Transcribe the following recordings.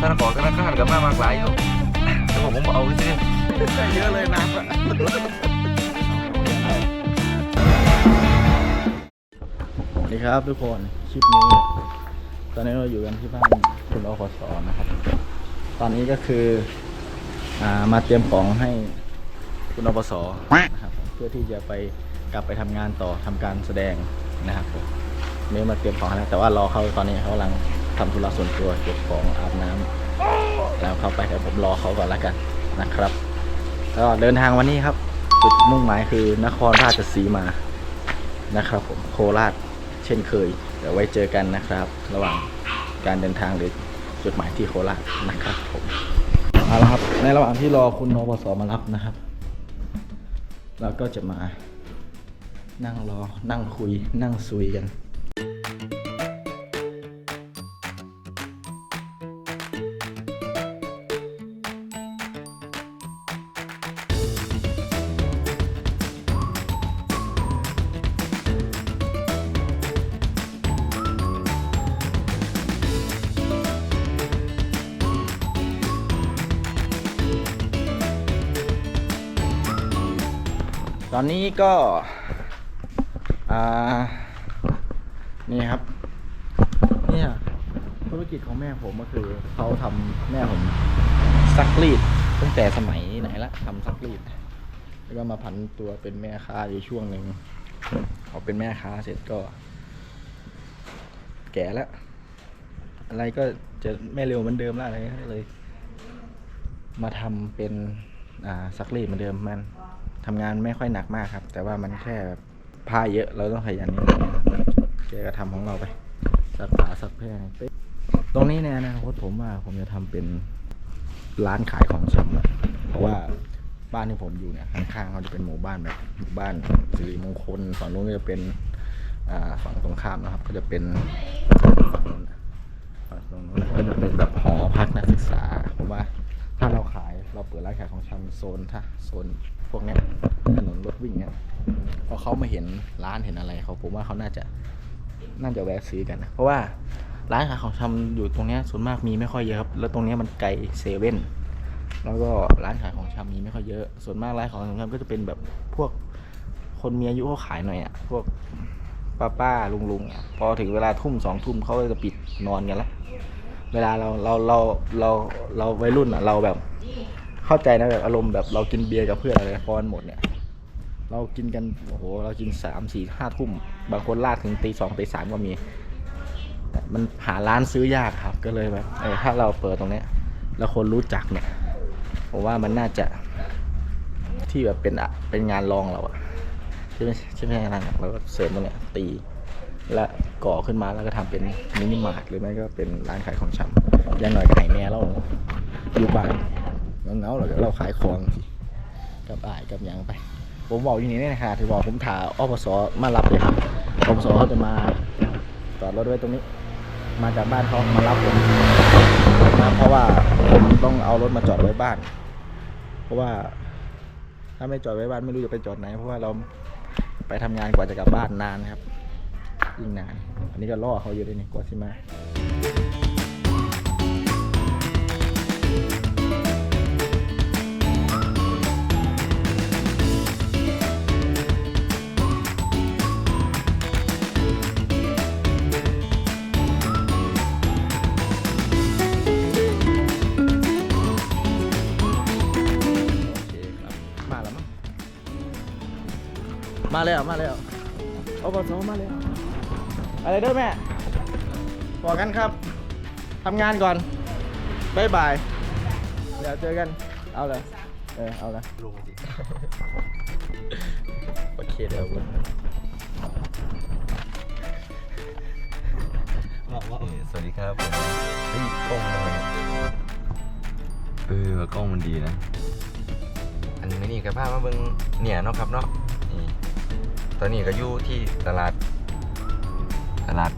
ธนาคารธนาคารกับมามากหลายอยู่แต่ว่าผมเอาไปซื้อเยอะเลยน้ำอะสวัสดีครับทุกคนคลิปนี้ ตอนนี้เราอยู่กันที่บ้านคุณอคสนะครับ ตอนนี้ก็คืออ่ามาเตรียมของให้คุณอปสนะครับเพื่อที่จะไปกลับไปทำงานต่อทำการแสดงนะครับผมนี่มาเตรียมของแล้วแต่ว่ารอเขาตอนนี้เขากำลัง ทำธุระส่วนตัวเก็บของอาบน้ำแล้วเข้าไปเดี๋ยวผมรอเขาก่อนล้วกันนะครับก็เดินทางวันนี้ครับจุดมุ่งหมายคือนครราชสีมานะครับ ผมโคราชเช่นเคยเดี๋ยวไว้เจอกันนะครับ ระหว่างการเดินทางหรือจุดหมายที่โคราชนะครับผมเอาละครับ ในระหว่างที่รอคุณนปสมารับนะครับเราก็จะมานั่งรอนั่งคุยนั่งซุยกัน อนนี้ก็อ่านี่ครับเนี่ยธุรกิจของแม่ผมก็คือเขาทำแม่ผมซักรีดตั้งแต่สมัยไหนละทำซักรีด แล้วก็มาผันตัวเป็นแม่ค้าอยู่ช่วงหนึ่งพอเป็นแม่ค้าเสร็จก็ แก่แล้ว อะไรก็จะไม่เร็วเหมือนเดิมแล้วอะไรเลย มาทำเป็นอ่าซักรีดเหมือนเดิมมัน ทำงานไม่ค่อยหนักมากครับ แต่ว่ามันแค่แบบผ้าเยอะเราต้องขยันนิดนึงนะครับแกก็ทำของเราไปซักผ้าซักแพร่ไปตรงนี้เนี่ยนะคตผมว่าผมจะทำเป็นร้านขายของชำอะเพราะว่าบ้านที่ผมอยู่เนี่ยข้างๆเขาจะเป็นหมู่บ้านแบบหมู่บ้านสิริมงคลฝั่งนู้นก็จะเป็นอ่าฝั่งตรงข้ามนะครับ ก็จะเป็นฝั่งนู้นฝั่งตรงนู้นก็จะเป็นแบบหอพักนักศึกษาผมว่า ถ้าเราขายเราเปิดร้านขายของชำโซนถ้าโซนพวกเนี้ยถนนรถวิ่งเนี้ยพอเขามาเห็นร้านเห็นอะไรเขาผมว่าเขาน่าจะน่าจะแวะซื้อกันนะเพราะว่าร้านขายของชำอยู่ตรงเนี้ยส่วนมากมีไม่ค่อยเยอะครับแล้วตรงเนี้ยมันไกลเซเว่นแล้วก็ร้านขายของชำมีไม่ค่อยเยอะ ส่วนมากร้านของชำก็จะเป็นแบบพวกคนมีอายุเขาขายหน่อยอะพวกป้าป้าลุงลุงอะพอถึงเวลาทุ่มสองทุ่มเขาก็จะปิดนอนกันแล้ว เวลาเราเราเราเราเราวัยรุ่นอะเราแบบ เข้าใจนะแบบอารมณ์แบบเรากินเบียร์กับเพื่อนอะไรพอมันหมดเนี่ย เรากินกันโอ้โหเรากินสามสี่ห้าทุ่ม บางคนลากถึงตีสองตีสามก็มีแต่มันหาร้านซื้อยากครับก็เลยแบบเออถ้าเราเปิดตรงเนี้ย แล้วคนรู้จักเนี่ยผมว่ามันน่าจะที่แบบเป็นอะเป็นงานรองเราอะใช่ไหมใช่ไหมนั่นอะแล้วก็เสริมตรงเนี้ยตี และก่อขึ้นมาแล้วก็ทำเป็นมินิมาร์ทหรือไม่ก็เป็นร้านขายของชำอยังหน่อยก็ไขแม่เราอยู่บ้านเงาๆหรอกเราขายของกับอ้ายกับยังไป ผมบอกอย่างนี้เนี่ยนะคะถือบอกผมถาอปสมารับเลยครับอปสเขาจะมาจอดรถไว้ตรงนี้ มาจากบ้านเขามารับผมนะเพราะว่าผมต้องเอารถมาจอดไว้บ้าน เพราะว่าถ้าไม่จอดไว้บ้านไม่รู้จะไปจอดไหน เพราะว่าเราไปทำงานกว่าจะกลับบ้านนานครับ ยิ่งนาน อันนี้ก็ล่อเขาอยู่ด้วยนี่กว่าสิมามาแล้ว มาแล้วมาแล้อาปสมาแล้ว อะไรเด้อแม่บอกกันครับทำงานก่อนบายบายเดี๋ยวเจอกัน เอาเลยเออเอาเลยลุงสิโอเคเดี๋ยวผมบอกว่าสวัสดีครับผมเฮ้ยกล้องมันเออกล้องมันดีนะ อันนี้กับภาพมาเบิ่งเนี่ยเนาะครับเนาะนี่ตอนนี้ก็อยู่ที่ตลาด ตลาด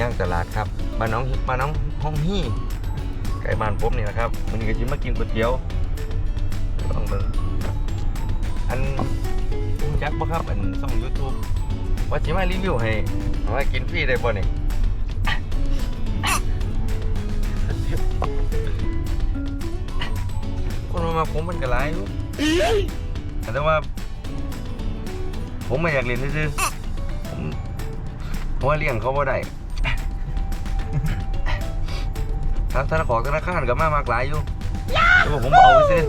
ย่างตลาดครับบ้านน้องบ้านน้องห้องฮี่ใกล้บ้านผมนี่แหละครับมันก็จะมากินก๋วยเตี๋ยวลองเบิ่งอันรู้จักบ่ครับอันช่อง YouTube ว่าสิมารีวิวให้ว่ากินฟรีได้บ่นี่มาผมมันก็หลายอยู่แต่ว่า ผมไม่อยากเรียนซื่อ ผมว่าเลี้ยงเขาบ่ได้ทางธนาคารธนาคารก็มามากหลายอยู่แต่ว่าผมเอาไปซื้อ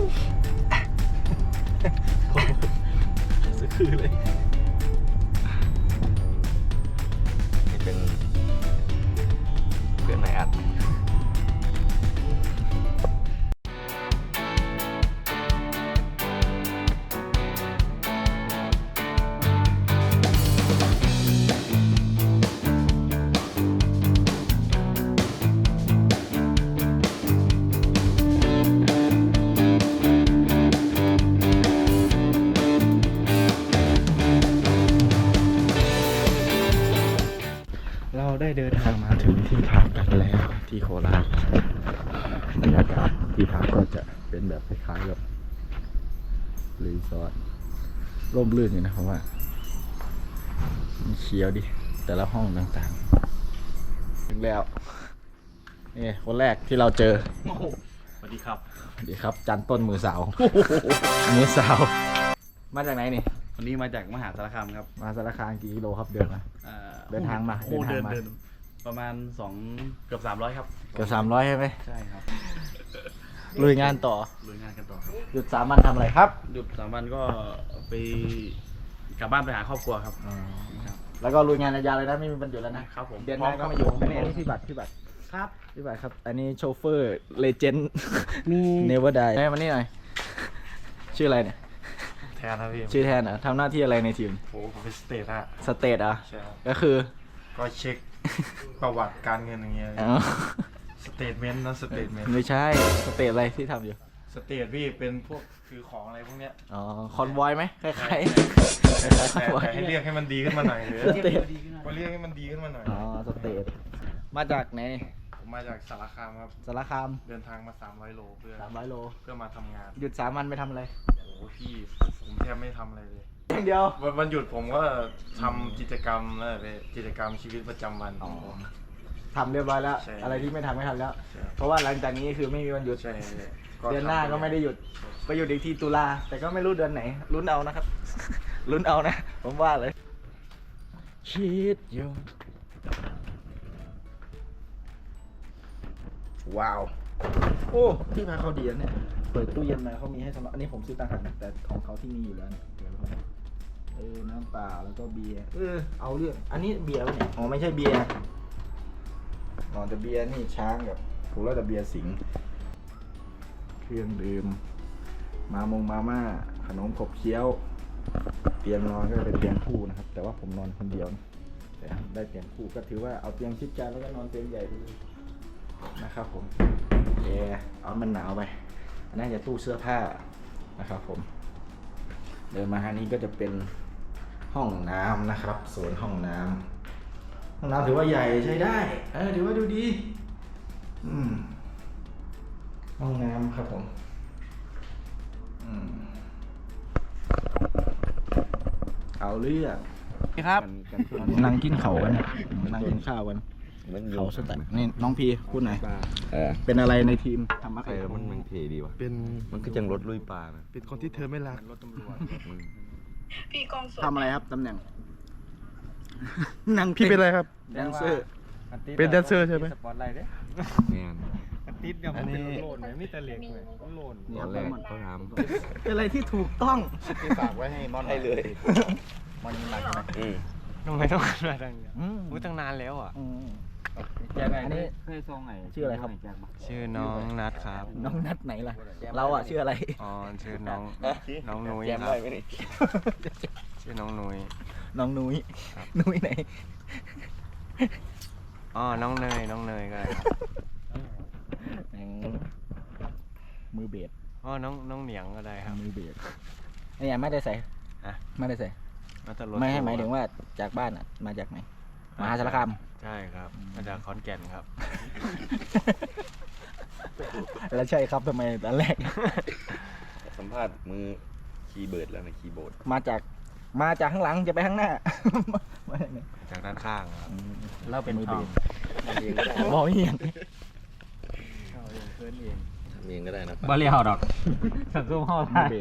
คือเลย คราชบรรยากาศที่พักก็จะเป็นแบบคล้ายๆกับรีสอร์ทร่มรื่นอยู่นะผมว่ามันเขียวดิ แต่ละห้องต่างๆ ถึงแล้วนี่คนแรกที่เราเจอสวัสดีครับสวัสดีครับ จันต้นมือสาวมือสาว มาจากไหนนี่วันนี้มาจากมหาสารคามครับ มาสารคามกี่กิโลครับเดินมาอ่เดินทางมาโอ้เดิเดินนทางมาเดิน ประมาณสองเกือบสามร้อยครับเกือบสามร้อยใช่ไหมใช่ครับลุยงานต่อลุยงานกันต่อครับหยุดสามวันทำอะไรครับ หยุดสามวันก็ไปกลับบ้านไปหาครอบครัวครับครับแล้วก็ลุยงานยาวๆเลยนะไม่มีวันหยุดแล้วนะครับผมเดือนหน้าก็มาอยู่อันนี้อันนี้พี่บัตรพี่บัตรครับ พี่บัตรครับ อันนี้โชเฟอร์เลเจนด์มีเนเวอร์ไดแม่มานี่หน่อยชื่ออะไรเนี่ยแทนครับพี่ชื่อแทนเหรอทำหน้าที่อะไรในทีมโอ้ผมเป็นสเตทฮะสเตทอะใช่ครับก็คือก็เช็ค ประวัติการเงินอย่างเงี้ยอ๋อสเตทเมนต์นะสเตทเมนต์ไม่ใช่สเตทอะไรที่ทำอยู่ สเตทพี่เป็นพวกคือของอะไรพวกเนี้ยอ๋อคอนวอยไหมคล้ายๆคล้ายๆคอนแต่วอยแต่ให้เรียกให้มันดีขึ้นมาหน่อยหรือสเตทก็เรียกให้มันดีขึ้นมาหน่อย อ๋อสเตทมาจากไหนผมมาจากสารคามครับ สารคามเดินทางมา 300 โลเพื่อ300โลเพื่อมาทำงาน หยุดสามวันไปทำอะไร โอ้โหพี่ผมแทบไม่ทำอะไรเลย อย่างเดียว วันวันหยุดผมก็ทำกิจกรรมแล้วไปกิจกรรมชีวิตประจำวัน อ๋อ ทำเรียบร้อยแล้ว ใช่อะไรที่ไม่ทำไม่ทำแล้ว ใช่ เพราะว่าหลังจากนี้คือไม่มีวันหยุด ใช่เดือนหน้าก็ไม่ได้หยุด ไปหยุดอีกทีตุลา แต่ก็ไม่รู้เดือนไหน ลุ้นเอานะครับ ลุ้นเอานะ ผมว่าเลยชีดอยู่ว้าว โอ้ ที่พักเขาดีนะเนี่ย เปิดตู้เย็นมาเขามีให้สำหรับ อันนี้ผมซื้อต่างหากนะแต่ของเขาที่มีอยู่แล้วเนี่ยเดี๋ยวเรา เออน้ำเปล่าแล้วก็เบียร์เออเอาเรื่องอันนี้เบียร์ปะเนี่ยอ๋อไม่ใช่เบียร์นอนแต่เบียร์นี่ช้างกับถูกแล้วแต่เบียร์สิงห์เครื่องดื่มมามงมาม่าขนมขบเคี้ยว เตียงนอนก็เป็นเตียงคู่นะครับ แต่ว่าผมนอนคนเดียวนะแต่ได้เตียงคู่ก็ถือว่าเอาเตียงชิดกันแล้วก็นอนเตียงใหญ่ไปเลยนะครับผมแอร์เอามันหนาวไปอันนั้นจะตู้เสื้อผ้านะครับผม เดินมาทางนี้ก็จะเป็น ห้องน้ำนะครับโซนห้องน้ำห้องน้ำถือว่าใหญ่ใช้ได้ เออถือว่าดูดี อืม ห้องน้ำครับผม อืม เอาเรื่องครับนั่งกินเขากันนั่งกินข้าวกันมันอยู่เขาสแต็กนี่น้องพีพูดหน่อยเออเป็นอะไรในทีมทำอะไรใครแล้วมันมันเท่ดีวะเป็นมันก็จังรถลุยปลานะเป็นคนที่เธอไม่รักรถตำรวจอืม พี่กองสดทำอะไรครับตำแหน่ง นั่งพี่เป็นอะไรครับ แดนเซอร์ เป็นแดนเซอร์ใช่ไหม สปอตไลท์เด้แม่นติดกับอันนี้โลนไหมมีแต่เหล็กเลยโลนตอนแรกเขาถามเป็นอะไรที่ถูกต้อง ที่ฝากไว้ให้มอนให้เลย มอนมาใช่ไหมอืมทำไมต้องมาดังเนี่ยอืมอุ้ยตั้งนานแล้วอะ อืม แจ็คอันนี้เคยทรงไหนชื่ออะไรครับ ชื่อน้องนัดครับ น้องนัดไหนล่ะ เราอะชื่ออะไร อ๋อ ชื่อน้องน้องนุ้ยแจมคได้รับไหมนี่ชื่อน้องนุ้ย น้องนุ้ยครับนุ้ยไหน อ๋อ น้องเนย น้องเนยก็ได้ครับมือเบสอ๋อ น้องน้องเหนียงก็ได้ครับ มือเบสนี่ไม่ได้ใส่อะไม่ได้ใส่แล้วแต่รถไม่ให้ทัวร์หมายถึงว่าจากบ้านอะ มาจากไหน มหาสารคาม ใช่ครับมาจากขอนแก่นครับ แล้วใช่ครับทำไมตอนแรก สัมภาษณ์มือคีย์เบิร์ดแล้วนะคีย์บอร์ดมาจากมาจากข้างหลังจะไปข้างหน้ามาจากไหนจากด้านข้างครับเราเป็นมือเบสเองก็ได้บอกเฮียนเราเองเพื่อนเองฉเองก็ได้นะบ่เลี้ยวดอกสังคมเฮาได้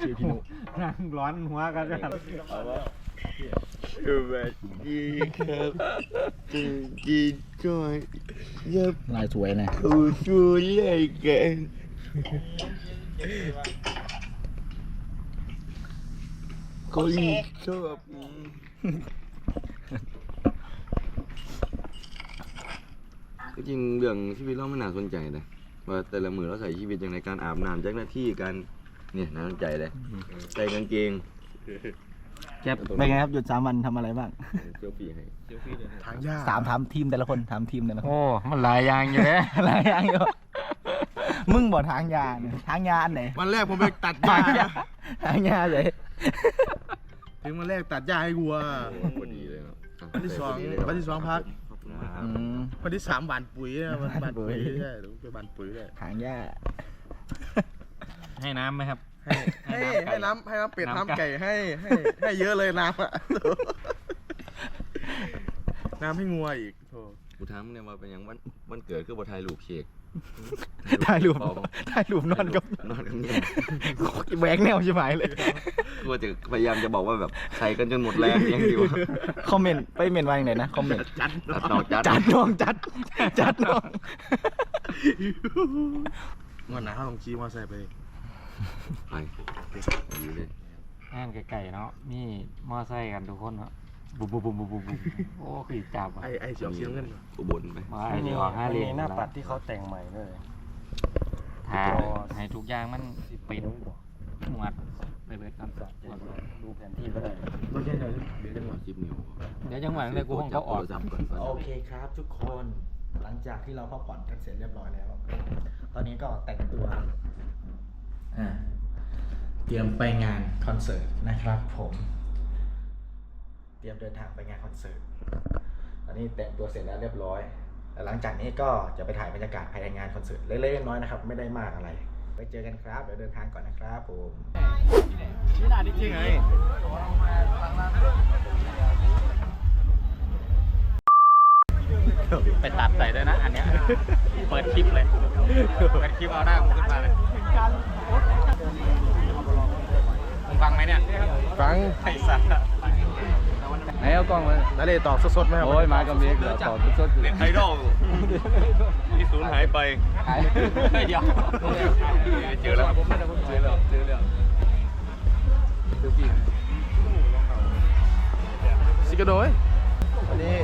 ชื่อพี่นุนั่งร้อนหัวกันครับ สวัสดีครับจริงๆก็ยับลายสวยนะเข้าสู่รายการคนชอบก็จริงเรื่องชีวิตเราไม่น่าสนใจนะว่าแต่ละมือเราใส่ชีวิตอย่างในการอาบน้ำจากหน้าที่การเนี่ยน่าสนใจเลยใส่กางเกง แก๊บเป็นไงครับหยุดสามวันทำอะไรบ้างเซลฟี่ให้ทางยากสามถามทีมแต่ละคนถามทีมแต่ละคน โอ้ มันหลายอย่างอยู่เด้อะไรอย่างอยู่มึงบอกทางยาเนี่ยทางยาอันไหนวันแรกผมไปตัดหญ้าทางยาทางยาเลยถึงวันแรกตัดหญ้าให้วัว พอดีเลยเนาะะวันที่สองพดีเลยครับวันที่สองพัก ขอบคุณมากครับ อืม วันที่สามหวานปุ๋ยอะวันหวานปุ๋ยหวานปุ๋ยใช่หรือไปหวานปุ๋ยเลยทางยาให้น้ำไหมครับ ให้ให้ให้น้ำให้น้ำเป็ดน้ำไก่น้ำไก่ให้ให้ให้เยอะเลยน้ำอะน้ำให้งัวอีกโธ่กูถามเนี่ยว่าเป็นหยังวันวันเกิดคือบ่ถ่ายรูปเค้กถ่ายรูปเปล่ถ่ายรูปนอนกับนอนกันเนี่ยแหวกแนวใช่ไหมเลย กูจะพยายามจะบอกว่าแบบใส่กันจนหมดแรงยังดีวะคอมเมนต์ไปเมนต์ว่าอย่างไรนะคอมเมนต์ตัดนอกจัดจัดน้องจัด จัดน้อง วันหนาเขาลองขี่มอเตอร์ไซค์ไป ไปอยู่เลยงานไก่ๆเนาะมีมอไซค์กันทุกคนเนาะบุบบุบบุบบุบบุบบุบโอ้คือจับอะไอ้ไอ้เสียวเสียงเงินอุบลไปมาไอ้ที่ออกห้าเลนหน้าปัดที่เขาแต่งใหม่ด้วยทายให้ทุกอย่างมันเปิดหมวดไปเบิดกันดูแผนที่ก็ได้รถใหญ่เดี๋ยวจะหมดคลิปนิ้วเดี๋ยวจังหวะนั้นเลยกูคงเขาออกโอเคครับ ทุกคนหลังจากที่เราพักผ่อนกันเสร็จเรียบร้อยแล้ว ตอนนี้ก็แต่งตัว อ่าเตรียมไปงานคอนเสิร์ตนะครับผม เตรียมเดินทางไปงานคอนเสิร์ตตอนนี้แต่งตัวเสร็จแล้วเรียบร้อยแล้วหลังจากนี้ก็จะไปถ่ายบรรยากาศภายในงานคอนเสิร์ตเล็กๆน้อยๆนะครับ ไม่ได้มากอะไร ไปเจอกันครับเดี๋ยวเดินทางก่อนนะครับผมจริงไงไปตัดใส่ด้วยนะ อันเนี้ยเปิดคลิปเลย เปิดคลิปเอาหน้ากูขึ้นมาเลย มึงฟังไหมเนี่ยฟังไอ้สัตว์ไหนเอากล้องมานาเลตอกสดๆไหมครับโอ้ยมากับเด็กเดี๋ยวต่อสดๆเน็ตไอดอลที่สูญหายไปเดี๋ยวเจอแล้วเจอแล้วเจอแล้วเจอพี่ซิกาโดยวันนี้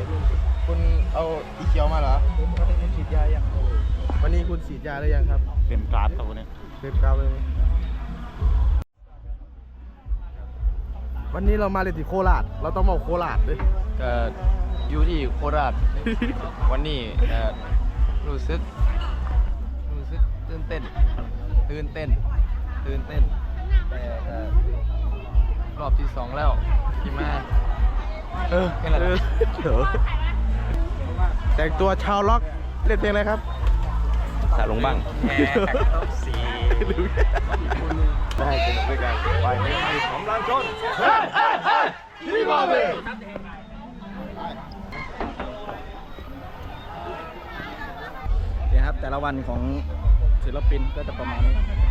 คุณเอาอีเขียวมาเหรอวันนี้คุณฉีดยายังวันนี้คุณฉีดยาหรือยังครับ เป็นการ์ดตัวเนี้ย เต็มกาวเลยไหมวันนี้เรามาเล่นที่โคราช เราต้องมาโคราชเลยก็อยู่ที่โคราช วันนี้เอ่อรู้สึกรู้สึกตื่นเต้น ตื่นเต้น ตื่นเต้นแต่ก็รอบที่สองแล้วที่มา เออแค่นั้นแหละเออเดี๋ยวแต่งตัวชาวล็อกเล่นเพลงอะไรครับ สาลงบ้างแค่สี ได้สนุกด้วยกันไปผมรันชนเฮ้ยเฮ้ยที่บอเวเนี่ยครับแต่ละวันของศิลปินก็จะประมาณนี้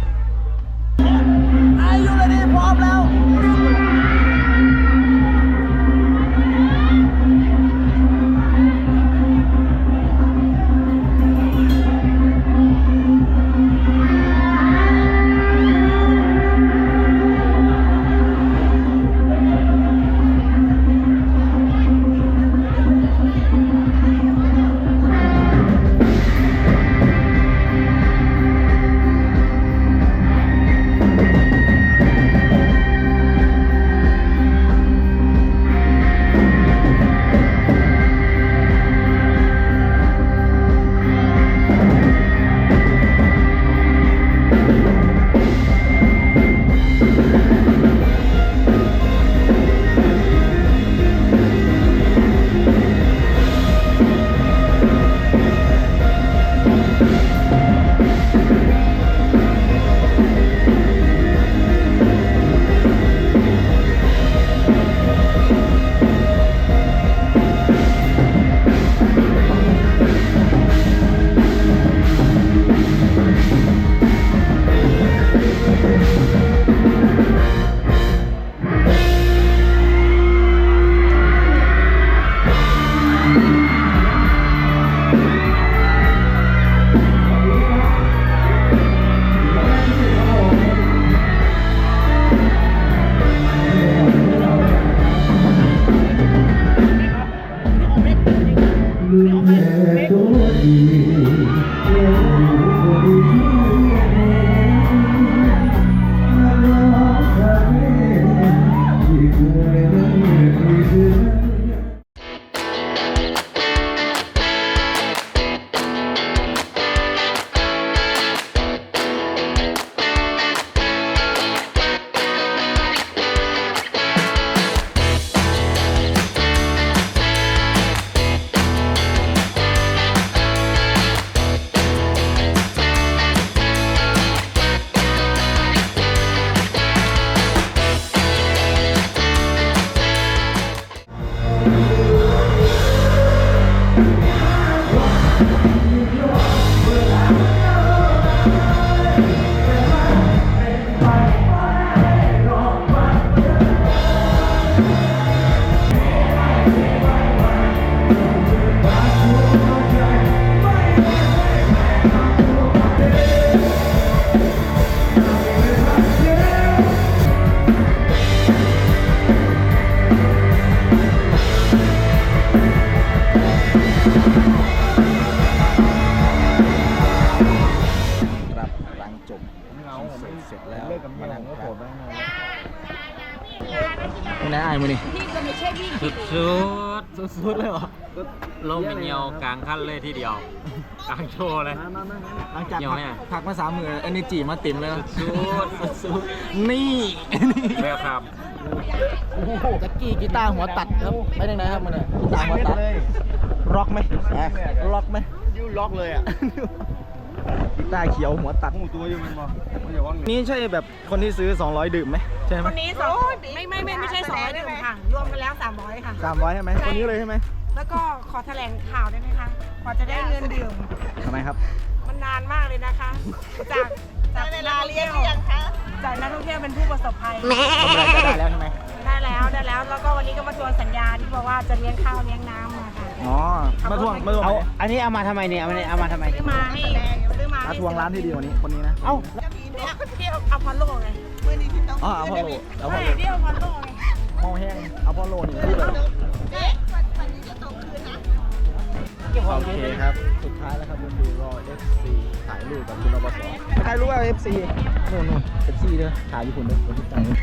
Thank เสร็จแล้วเลิกกับเมียมานั่งผมก็โผล่ไปข้างนอกเป็นไงไอ้ายมือนี่สุดสุดสุดๆเลยเหรอลมเป็นเงียวกลางขั้นเลยทีเดียว กลางโชว์เลยหลังจากเกี่ยวพักไหมอะพักมาสามมือเอเนจีมาเต็มเลยนะสุดสุดๆนี่แววครับจักกี้กีตาร์หัวตัดครับไปทางไหนครับมันเนี่ยกีตาร์หัวตัดร็อกไหมร็อกไหมยูล็อกเลยอะ กีตาร์เขียวหัวตัดหูตัวอยู่มันบอกไม่อย่าว่างนี่ใช่แบบคนที่ซื้อ 200 ดื่มไหมใช่ไหมคนนี้สองไม่ไม่ไม่ไม่ใช่สองร้อยดื่มค่ะ รวมกันแล้วสามร้อยค่ะ สามร้อยใช่ไหมคนนี้เลยใช่ไหมแล้วก็ขอแถลงข่าวได้ไหมคะกว่าจะได้เงินดื่มทำไมครับมันนานมากเลยนะคะ จากจากเวลาเรียนยังคะจากนักท่องเที่ยวเป็นผู้ประสบภัย ทำอะไรก็ได้แล้วใช่ไหมได้แล้วได้แล้ว แล้วก็วันนี้ก็มาทวงสัญญาที่บอกว่าจะเลี้ยงข้าวเลี้ยงน้ำมาค่ะ อ๋อมาทวงมาทวงเอาไหนอันนี้เอามาทำไมเนี่ย เอามาเอามาทำไม ซื้อมาให้ซื้ อมามาให้ทวงร้านที่ดีกว่านี้คนนี้นะ เอ้าที่อพอลโลไงมือนี้ที่ต้องอ๋ออพอลโลอพอลใช่โลที่อพอลโลไงหม้อแห้งอพอลโลนี่คือแบบโอเคครับ สุดท้ายแล้วครับก็คือรอ FC ถ่ายรูปกับคุณอบสถ่ายรูปกับ FC นู่นนู่น FC เด้อถ่ายอยู่คุณเด้อคนที่ตั้งนี่